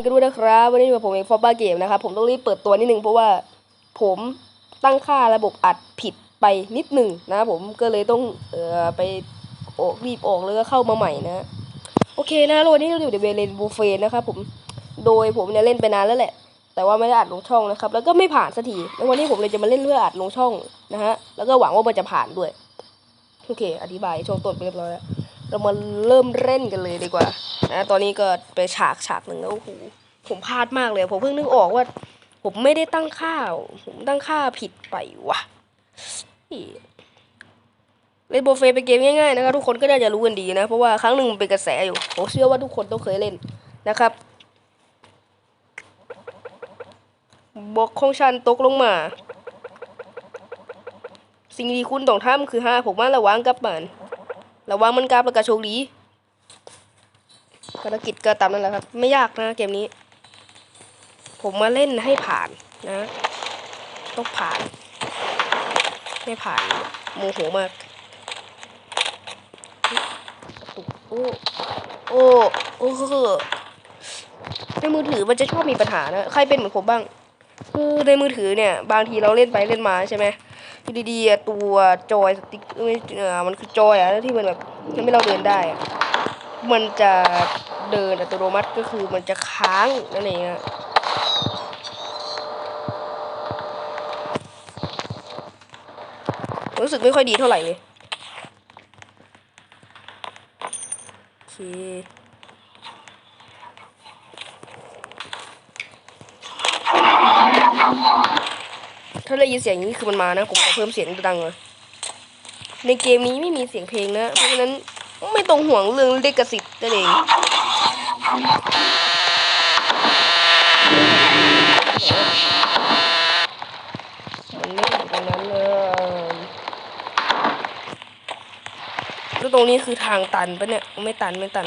นกันด้วยนะครับ วันนี้อยู่กับผมเองฟอร์บ้าเกมนะครับ ผมต้องรีบเปิดตัวนิดนึงเพราะว่าผมตั้งค่าระบบอัดผิดไปนิดหนึ่งนะผมก็เลยต้องเอ่อไปออกรีบออกแล้วก็เข้ามาใหม่นะ โอเคนะแล้ววันนี้เราอยู่ในเวเลนบูเฟนนะครับผมโดยผมเนี่ยเล่นไปนานแล้วแหละ แต่ว่าไม่ได้อัดลงช่องนะครับ แล้วก็ไม่ผ่านสักทีแล้ววันนี้ผมเลยจะมาเล่นเพื่ออัดลงช่องนะฮะแล้วก็หวังว่ามันจะผ่านด้วยโอเค อธิบายช่วงต้นไปเรียบร้อยแล้วเรามาเริ่มเล่นกันเลยดีกว่านะตอนนี้ก็ไปฉากฉากหนึ่งแล้วโอ้โห ผมพลาดมากเลย ผมเพิ่งนึกออกว่า ผมไม่ได้ตั้งค่า ผมตั้งค่าผิดไปว่ะเล่นโบเฟเป็นเกมง่ายๆนะครับทุกคนก็น่าจะรู้กันดีนะ เพราะว่าครั้งหนึ่งมันเป็นกระแสอยู่ ผมเชื่อว่าทุกคนต้องเคยเล่นนะครับบอกของฉันตกลงมา สิ่งที่คุณต้องทำคือห้าผมว่าระวังกับมันระวังมันกราบแล้วก็โชคดีภารกิจก็ตามนั่นแหละครับ ไม่ยากนะเกมนี้ ผมมาเล่นให้ผ่านนะ ต้องผ่าน ไม่ผ่านโมโหมากโอ้โอ้โอ้คือในมือถือมันจะชอบมีปัญหานะ ใครเป็นเหมือนผมบ้าง คือในมือถือเนี่ย บางทีเราเล่นไปเล่นมาใช่ไหมอยู่ดีๆตัวจอยสติ๊กไม่เออมันคือจอยอะที่มันแบบทำให้เราเดินได้ มันจะเดินอัตโนมัติก็คือมันจะค้างนั่นเองอะ รู้สึกไม่ค่อยดีเท่าไหร่เลยโอเคถ้าได้ยินเสียงนี้คือมันมานะผมขอเพิ่มเสียงดังเลยในเกมนี้ไม่มีเสียงเพลงนะ เพราะฉะนั้นไม่ต้องห่วงเรื่องเลิขสิทธิ์นั่นเองมันไม่อยู่ตรงนั้นเลยแล้วต รงนี้คือทางตันปะเนี่ย ไม่ตันไม่ตัน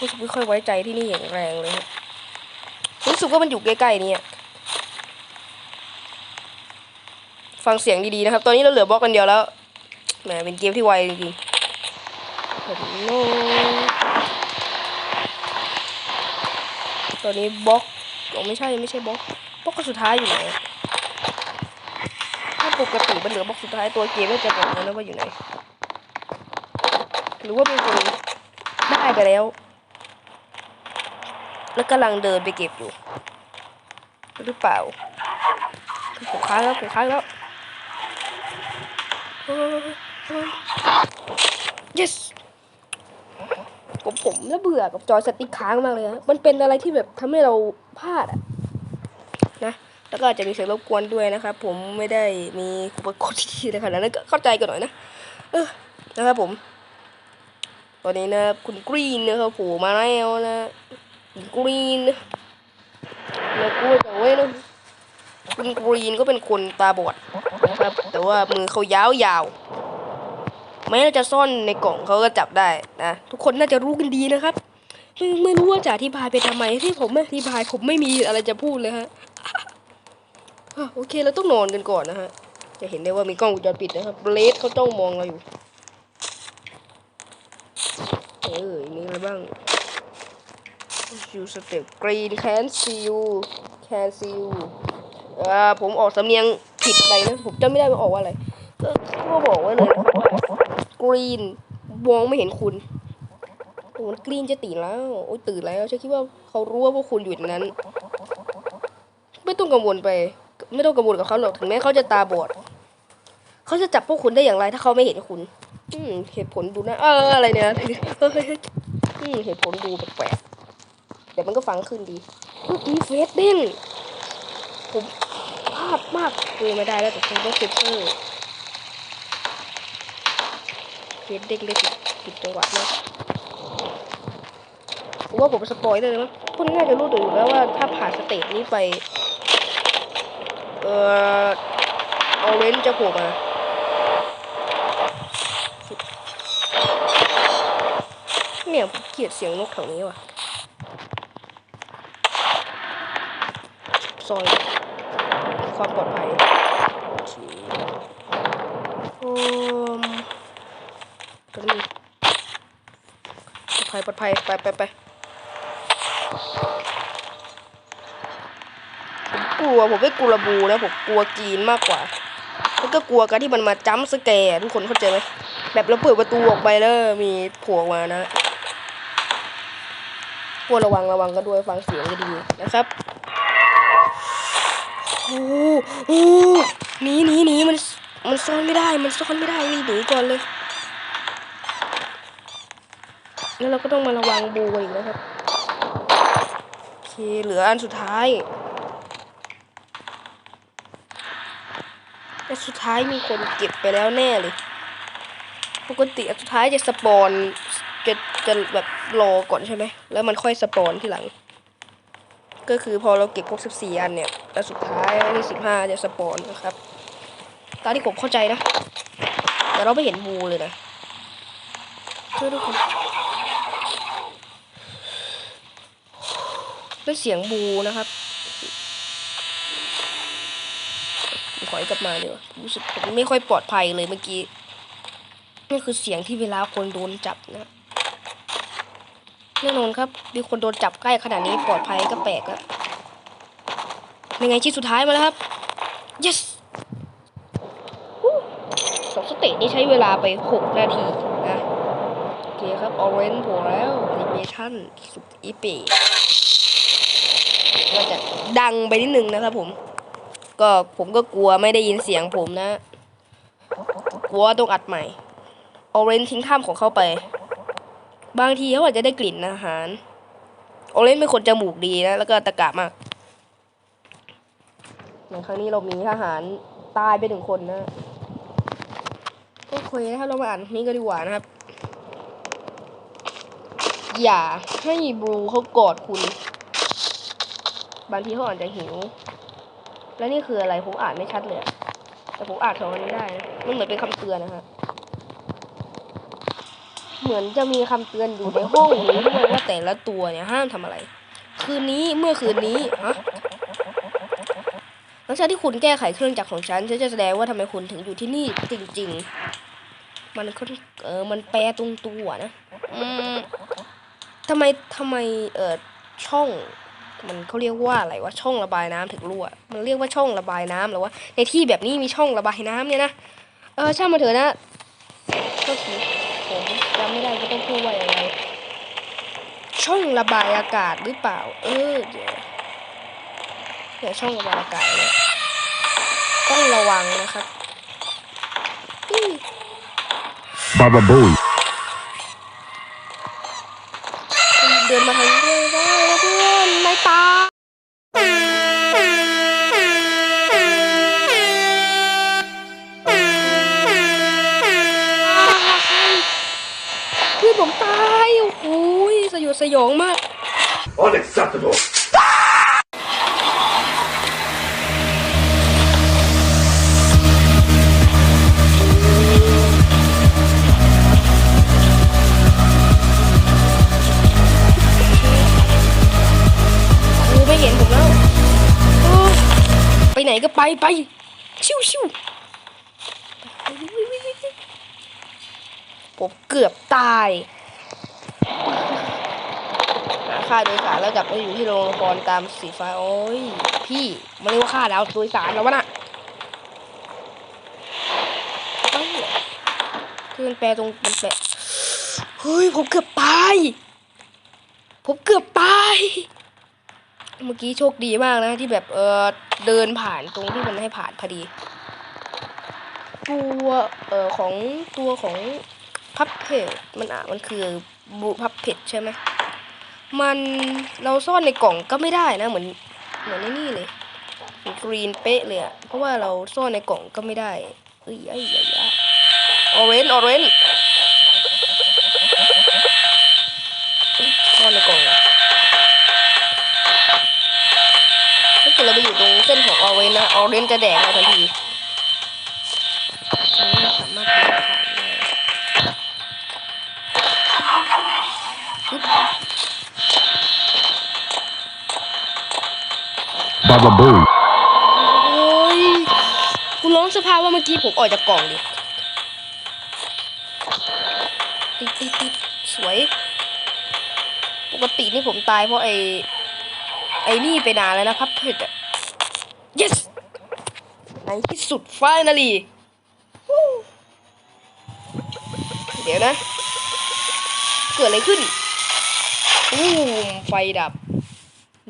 รู้สึกไม่ค่อยไว้ใจที่นี่อย่างแรงเลยรู้สึกว่ามันอยู่ใกล้ๆนี่ฟังเสียงดีๆนะครับ ตอนนี้เราเหลือบล็อกกันเดียวแล้วแหมเป็นเกมที่ไวจริงๆตอนนี้บล็อกอ๋อไม่ใช่ไม่ใช่บล็อกบล็อกก็สุดท้ายอยู่ไหน ปกติมันเหลือบล็อกสุดท้ายตัวเกมก็จะบอกแล้วนะว่าอยู่ไหน หรือว่าเป็นคนได้ไปแล้ว แล้วกำลังเดินไปเก็บอยู่ หรือเปล่าผมค้างแล้วผมค้างแล้ว yes ผมผมน่าเบื่อกับจอยสติ๊กค้างมากเลยนะมันเป็นอะไรที่แบบทำให้เราพลาดอะนะ แล้วก็อาจจะมีเสียงรบกวนด้วยนะครับ ผมไม่ได้มีอุปกรณ์ที่ดีในขนาดนั้นก็เข้าใจกันหน่อยนะเออนะครับผม ตอนนี้นะคุณกรีนนะครับผล่มาแล้วนะคุณกรีนแล้วกูจะเว้ยนะคุณกรีนก็เป็นคนตาบอดนะครับ แต่ว่ามือเขายาวๆแม้จะซ่อนในกล่องเขาก็จับได้นะทุกคนน่าจะรู้กันดีนะครับไม่ไม่รู้ว่าจะอธิบายไปทำไมที่ผมไม่อธิบายผมไม่มีอะไรจะพูดเลยฮะ โอเคเราต้องนอนกันก่อนนะฮะ จะเห็นได้ว่ามีกล้องวงจรปิดนะครับเลสเขาจ้องมองเราอยู่ เออมีอะไรบ้าง you step green can see you can see you อ่าผมออกสำเนียงผิดไปนะ ผมจำไม่ได้ว่าออกว่าอะไรก็ก็บอกไว้เลยนะครับว่า green มองไม่เห็นคุณโอ้กรีนจะตื่นแล้ว โอ้ยตื่นแล้วฉันคิดว่าเขารู้ว่าพวกคุณอยู่ตรงนั้น ไม่ต้องกังวลไป ไม่ต้องกังวลกับเขาหรอกถึงแม้เขาจะตาบอดเขาจะจับพวกคุณได้อย่างไรถ้าเขาไม่เห็นคุณอืมเหตุผลดูนะเอออะไรเนี่ยเฮ้ยอืมเหตุผลดูแปลกๆแต่มันก็ฟังขึ้นดีอุ๊ยมีเฟสเด้งผมพลาดมากเลยไม่ได้แล้วแต่ผมต้องเซฟเซอร์เฟสเด้งได้ผิดผิดจังหวะมากผมว่าผมสปอยเลยมั้งคุณน่าจะรู้ตัวอยู่แล้วว่าถ้าผ่านสเตจนี้ไป เอ่อออเรนจ์จะโผล่มาเนี่ยเกลียดเสียงนกแถวนี้ว่ะซอยความปลอดภัยโอเคโอมตรงนี้ภัยปลอดภัยไปไปไป กลัว ผมไม่กลัวบูนะผมกลัวกรีนมากกว่าแล้วก็กลัวการที่มันมาจัมสแกร์ทุกคนเข้าใจไหมแบบเราเปิดประตูออกไปแล้วมีผล่ออกมานะพวกระวังระวังกันด้วยฟังเสียงก็ดีนะครับโอ้โหหนีหนีหนีมันมันซ่อนไม่ได้ มันซ่อนไม่ได้รีบหนีก่อนเลย แล้วเราก็ต้องมาระวังบูอีกนะครับโอเคเหลืออันสุดท้าย แต่สุดท้ายมีคนเก็บไปแล้วแน่เลย ปกติอันสุดท้ายจะสปอนจะจะแบบรอก่อนใช่ไหม แล้วมันค่อยสปอนทีหลัง ก็คือพอเราเก็บครบ14 อันเนี่ยอันสุดท้ายอันที่15 จะสปอนนะครับ ตามที่ผมเข้าใจนะ แต่เราไม่เห็นบูเลยนะช่วยทุกคนเป็นเสียงบูนะครับ ผมขอยกลับมาเดี๋ยวรู้สึกผมไม่ค่อยปลอดภัยเลยเมื่อกี้นี่คือเสียงที่เวลาคนโดนจับนะแน่นอนครับ มีคนโดนจับใกล้ขนาดนี้ปลอดภัยก็แปลกแล้วยังไงชิ้นสุดท้ายมาแล้วครับ yes สองสเตจนี่ใช้เวลาไป 6 นาทีนะโอเคครับออเรนโผล่แล้วอนิเมชั่นสุดอีเปก็จะดังไปนิดนึงนะครับผม ก็ผมก็กลัวไม่ได้ยินเสียงผมนะ กลัวต้องอัดใหม่ออเรนทิ้งถ้ำของเขาไป บางทีเขาอาจจะได้กลิ่นอาหารออเรนเป็นคนจมูกดีนะ แล้วก็ตะกะมากในครั้งนี้เรามีทหารตายไปหนึ่งคนนะโอเคนะครับเรามาอ่านนี้กันดีกว่านะครับ อย่าให้บลูเขากอดคุณ บางทีเขาอาจจะหิว แล้วนี่คืออะไรผมอ่านไม่ชัดเลย แต่ผมอ่านของอันนี้ได้นะมันเหมือนเป็นคำเตือนนะฮะเหมือนจะมีคำเตือนอยู่ในห้องนี้ด้วยว่าแต่ละตัวเนี่ยห้ามทำอะไร คืนนี้เมื่อคืนนี้ฮะหลังจากที่คุณแก้ไขเครื่องจักรของฉันฉันจะแสดงว่าทำไมคุณถึงอยู่ที่นี่จริง ๆ มันค่อนเออมันแปลตรงตัวนะอืมทำไมทำไมเออช่อง มันเขาเรียกว่าอะไรว่าช่องระบายน้ำถึงรั่ว มันเรียกว่าช่องระบายน้ำหรือว่าในที่แบบนี้มีช่องระบายน้ำเนี่ยนะเออช่างมาเถอะนะก็คือผมจำไม่ได้ก็ต้องพูดว่าอย่างไรช่องระบายอากาศหรือเปล่า เออเดี๋ยวเดี๋ยวช่องระบายอากาศเนี่ยต้องระวังนะครับอืม Baba Booey. เดินมาทางนี้ด้วยได้ แล้วเพื่อนไม่ตายเพื่อนผมตาย โอ้โหสยดสยองมาก Unacceptable. ไปไปชิวชิวผมเกือบตายหาค่าโดยสารแล้วกลับไปอยู่ที่โรงละครตามสีฟ้าโอ้ย พี่มันเรียกว่าค่าดาวโดยสารแล้ววะน่ะเอ้ยคือมันแปลตรงมันแปลเฮ้ยผมเกือบตาย ผมเกือบตาย เมื่อกี้โชคดีมากนะที่แบบเออเดินผ่านตรงที่มันให้ผ่านพอดี ตัวเอ่อของตัวของพับเพจมันอะมันคือบูพับเพจใช่ไหมมันเราซ่อนในกล่องก็ไม่ได้นะเหมือนเหมือนในนี่เลยเหมือนกรีนเป๊ะเลยอะเพราะว่าเราซ่อนในกล่องก็ไม่ได้เอ้ยไอ้ยายออเรนออเรนซ่อนในกล่องอะ ถ้าเกิดเราไปอยู่ตรงเส้นของออเรนนะออเรนจะแดกเราทันทีอันนี้สามารถเดินผ่านได้ปึ๊บ Baba Booey. โอ้ยคุณร้องสภาพว่าเมื่อกี้ผมออกจากกล่องดิติดติดติดสวยกตินี่ผมตายเพราะไอ้ ไอ้นี่ไปนานแล้วนะครับเผ็ดอะ yes ในที่สุด finally วู้เดี๋ยวนะ เกิดอะไรขึ้นอู้ไฟดับ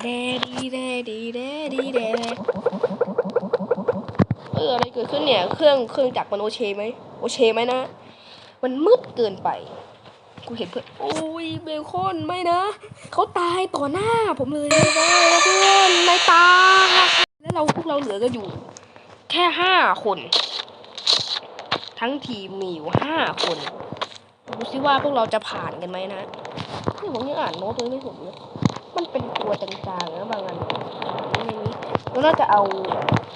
แดดีแดดีแดดีแดเอออะไรเกิดขึ้นเนี่ย เครื่องเครื่องจักรมันโอเคไหมโอเคไหมนะ มันมืดเกินไป กูเห็นเพื่อนโอ้ยเบคอนไม่นะเขาตายต่อหน้าผมเลยนะเพื่อนนายตาแล้วเราพวกเราเหลือก็อยู่ แค่ห้าคน ทั้งทีมมีอยู่ห้าคนดูซิว่าพวกเราจะผ่านกันไหมนะนี่ผมยังอ่านโน้ตเลยไม่ถูกเลยมันเป็นตัวจางๆนะบางอันนี่นี่แล้วน่าจะเอา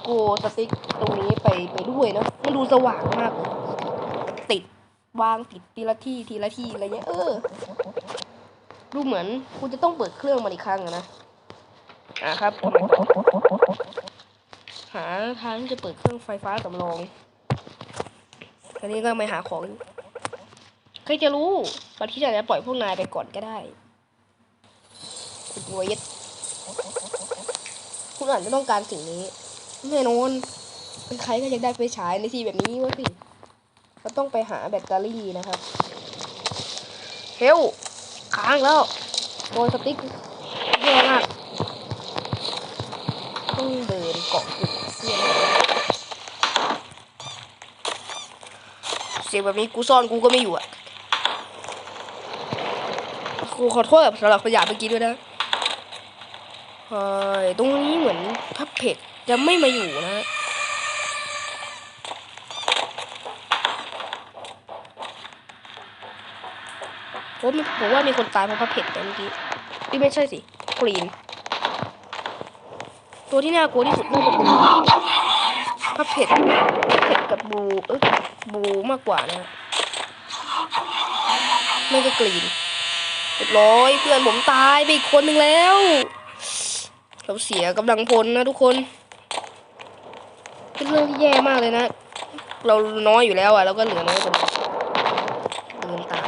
โกสติ๊กตรงนี้ไปไปด้วยนะมันดูสว่างมากเลย วางติดทีละที่ทีละที่อะไรเงี้ยเออดูเหมือนกูจะต้องเปิดเครื่องมันอีกครั้งอะนะอะครับ หาทางที่จะเปิดเครื่องไฟฟ้าสำรองอันนี้ก็ไม่หาของใครจะรู้บางทีอาจจะปล่อยพวกนายไปก่อนก็ได้คุณเวทคุณอาจจะต้องการสิ่งนี้แน่นอนเป็นใครก็อยากได้ไฟฉายในที่แบบนี้วะสิ เราต้องไปหาแบตเตอรี่นะครับ เฮลค้างแล้วโดนสติ๊กแย่มากต้องเดินเกาะกลุ่มเสียงเสียงแบบนี้กูซ่อนกูก็ไม่อยู่อะกูขอโทษสำหรับขยะเมื่อกี้ด้วยนะเฮ้ยตรงนี้เหมือนพับเพจจะไม่มาอยู่นะ ผมผมว่ามีคนตายเพราะพับเพจแต่เมื่อกี้นี่ไม่ใช่สิกรีน ตัวที่น่ากลัวที่สุดน่าจะเป็นพับเพจพับเพจกับบูเอ้ยบูมากกว่านะไม่ก็กรีนเรียบร้อยเพื่อนผมตายไปอีกคนหนึ่งแล้วเราเสียกำลังพลนะทุกคนเป็นเรื่องที่แย่มากเลยนะ เราน้อยอยู่แล้วอะเราก็เหลือน้อยคนเดินตาม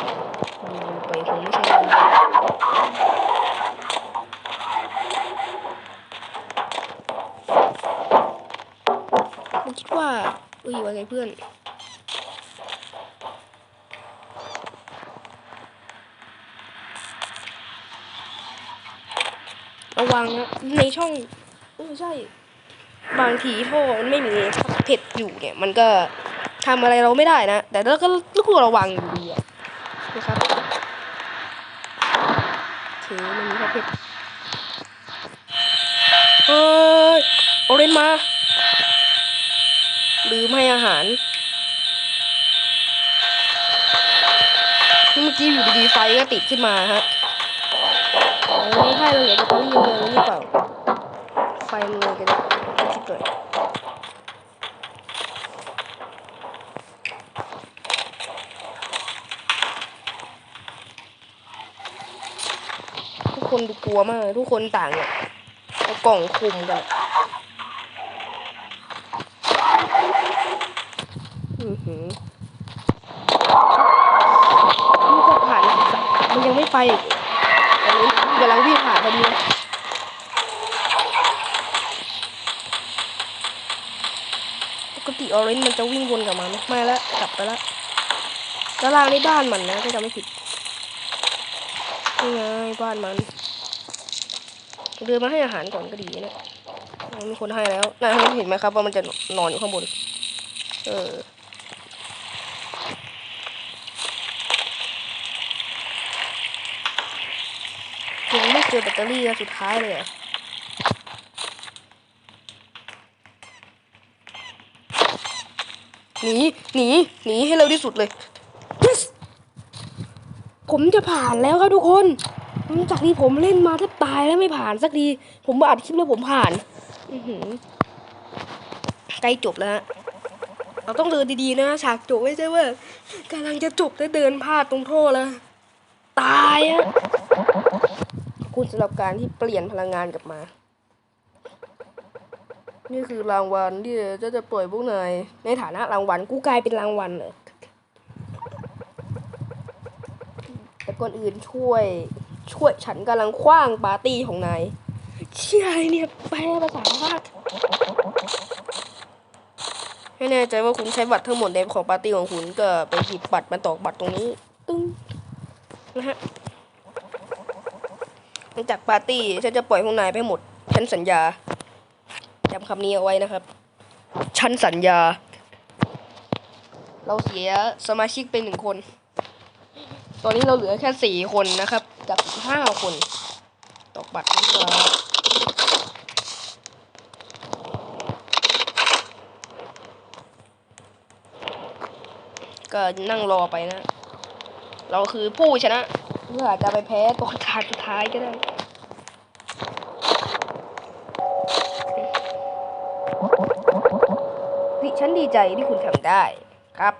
ดูไปคงไม่ใช่เรื่องผมคิดว่าเอ้ยว่า ไงเพื่อนระวังนะในช่องอใช่ บางทีท่อมันไม่มีเผ็ดอยู่เนี่ย มันก็ทำอะไรเราไม่ได้นะ แต่เราก็ต้องระวังอยู่ดีอะนะครับถือมันมีข้าวเผ็ดเฮ้ยโอเรนมา ลืมให้อาหาร เมื่อกี้อยู่ดีๆไฟก็ติดขึ้นมาฮะโอ้ยให้เราเหลือแต่ตอนยังเลยหรือเปล่า ไฟมันเลยกันที่เกิดทุกคนดูกลัวมาก ทุกคนต่างเนี่ยเอากล่องคุมกันอหือนี่ก็ผ่านมันยัง ไม่ไปอีกอันนี้กำลังวิ่งผ่านพอดีปกติออเรนจ์มันจะวิ่งวนกลับมาไม่แล้วกลับไปแล้วแล้วรางนี้บ้านมันนะถ้าจำไม่ผิดนี่ไงบ้านมันเดินมาให้อาหารก่อนก็ดีนะมีคนให้แล้วนายเห็นไหมครับว่ามันจะนอนอยู่ข้างบน เออ ยังไม่เจ อแบตเตอรี่อันสุดท้ายเลยหนีหนีหนีให้เร็วที่สุดเลย yes ผมจะผ่านแล้วครับทุกคนหลังจากที่ผมเล่นมาแทบตายแล้วไม่ผ่านสักที ผมมาอัดคลิปแล้วผมผ่านใกล้จบแล้วเราต้องเดินดีๆนะฉากจบไม่ใช่ว่ากำลังจะจบแล้วเดินพลาดตรงโทษแล้ว ตายอะ คุณสำหรับการที่เปลี่ยนพลังงานกลับมา นี่คือรางวัลที่จะจะปล่อยพวกนายในฐานะรางวัลกูกลายเป็นรางวัลเลยแต่ก่อนอื่นช่วย ช่วยฉันกำลังคว้างปาร์ตี้ของนายเชี่ยเนี่ยแปลภาษาพากให้แน่ใจว่าคุณใช้บัตรทั้งหมดในของปาร์ตี้ของคุณก็ไปหยิบบัตรมาตอกบัตรตรงนี้ ตึ้งนะฮะ จากปาร์ตี้ฉันจะปล่อยพวกนายไปหมด ฉันสัญญาจำคำนี้เอาไว้นะครับ ฉันสัญญา เราเสียสมาชิกไปหนึ่งคน ตอนนี้เราเหลือแค่สี่คนนะครับ จากห้าคนตอกบัตรดีกว่าก็นั่งรอไปนะ เราคือผู้ชนะ เพื่ออาจจะไปแพ้ตัวทายสุดท้ายก็ได้ดิฉันดีใจที่คุณทำได้ครับ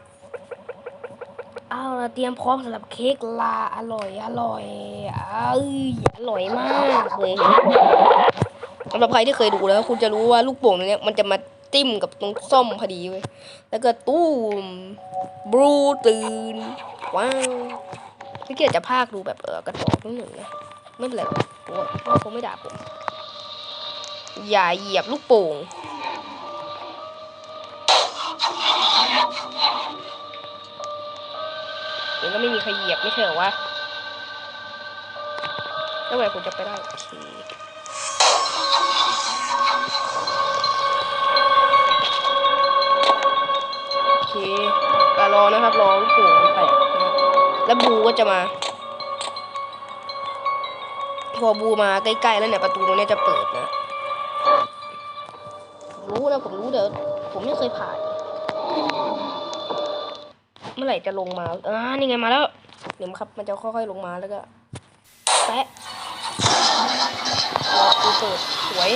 เอาละเตรียมพร้อมสำหรับเค้กลาอร่อย อร่อยอ้ยอร่อยมากเลยสำหรับใครที่เคยดูแล้ว คุณจะรู้ว่าลูกโป่งตัวนี้มันจะมาจิ้มกับตรงส้มพอดีเว้ยแล้วก็ตู้มบลูตื่นว้าว พี่เกียรจะพากดูแบบเออกระจอกนิดหนึ่งนะไม่เป็นไรหรอกเพราะว่าเพราะว่าเขาไม่ด่าผมอย่าเหยียบลูกโป่งเดี๋ยวก็ไม่มีใครเหยียบไม่ใช่เหรอวะแล้วเมื่อไหร่ผมจะไปได้โอเคโอเคแต่รอนะครับรอลูกโป่งแตก แล้วบูก็จะมา พอบูมาใกล้ๆแล้วเนี่ยประตูตรงนี้จะเปิดนะรู้นะผมรู้เดี๋ยวผมไม่เคยผ่าน เมื่อไหร่จะลงมาอ่านี่ไงมาแล้วเดี๋ยวครับ มันจะค่อยๆลงมาแล้วก็แปะรอดูเปิดสวย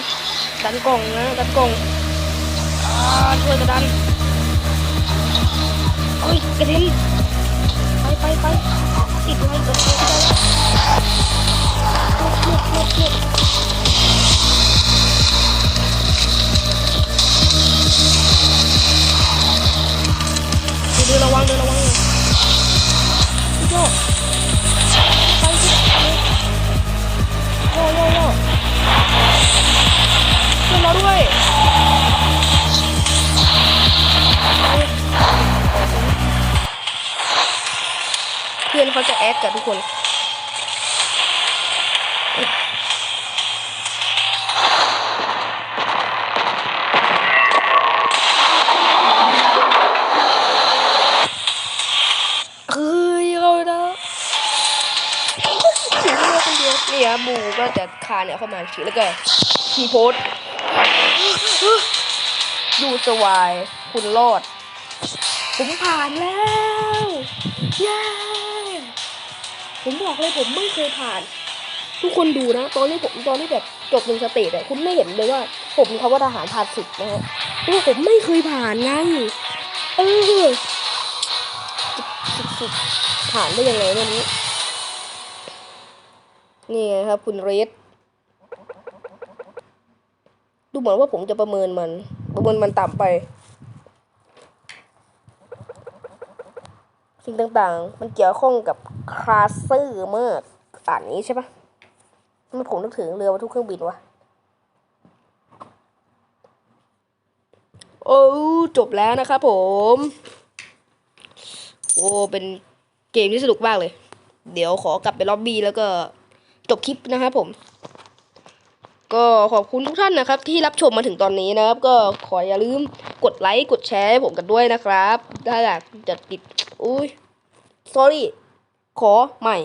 ดันกล่องนะดันกล่องอ่าช่วยกันดันเอ้ยกระเด็น ไปไปติดไว้กระเด็นไปหลบหลบหลบหลบเดินระวังเดินระวัง แอดกับทุกคนเฮ้ยเรานะถือเลือกคนเดียวเนี่ยบูก็จะคาเนี่ยเข้ามาถือแล้วก็ทีโพสต์ยูสวาย คุณรอด ผมผ่านแล้ว เย้ ผมบอกเลยผมไม่เคยผ่าน ทุกคนดูนะ ตอนนี้ผมตอนที่แบบจบหนึ่งสเตจอะคุณไม่เห็นเลยว่า ผมมีคำว่าทหารผ่านสุดนะฮะเพราะว่าผมไม่เคยผ่านไงเออสุดๆผ่านได้ยังไงวันนี้นี่ไงครับ คุณเรสดูเหมือนว่าผมจะประเมินมัน ประเมินมันต่ำไป สิ่งต่างๆ มันเกี่ยวข้องกับคลาสเซอร์มากอ่านนี้ใช่ปะมันผมนึกถึงเรือบรรทุกเครื่องบินวะโอ้จบแล้วนะครับผม โอ้เป็นเกมที่สนุกมากเลย เดี๋ยวขอกลับไปล็อบบี้แล้วก็จบคลิปนะครับผม ก็ขอบคุณทุกท่านนะครับ ที่รับชมมาถึงตอนนี้นะครับ ก็ขออย่าลืมกดไลค์กดแชร์ให้ผมกันด้วยนะครับ ถ้าอยากจะติด อุ้ย sorry ขอใหม่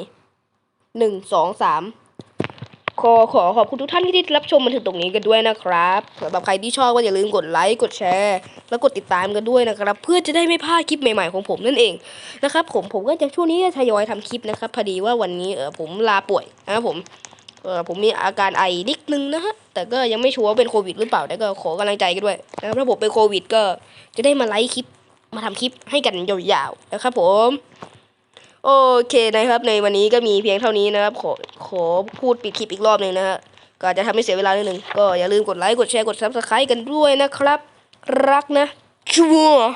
หนึ่งสองสามขอขอขอบคุณทุกท่านที่รับชมมาถึงตรงนี้กันด้วยนะครับสำหรับใครที่ชอบก็อย่าลืมกดไลค์กดแชร์แล้วกดติดตามกันด้วยนะครับ เพื่อจะได้ไม่พลาดคลิปใหม่ๆของผมนั่นเองนะครับ ผมผมก็จะช่วงนี้จะทยอยทำคลิปนะครับพอดีว่าวันนี้เออผมลาป่วยนะครับผมเออผมมีอาการไอนิดนึงนะฮะแต่ก็ยังไม่ชัวร์ว่าเป็นโควิดหรือเปล่าแต่ก็ขอกำลังใจกันด้วยนะครับถ้าผมเป็นโควิดก็จะได้มาไลฟ์คลิป มาทำคลิปให้กันยาวๆนะครับผม โอเคนะครับ ในวันนี้ก็มีเพียงเท่านี้นะครับ ขอขอพูดปิดคลิปอีกรอบหนึ่งนะฮะก็จะทำให้เสียเวลานิดนึงก็อย่าลืมกดไลค์กดแชร์กดซับสไครต์กันด้วยนะครับ รักนะชัวร์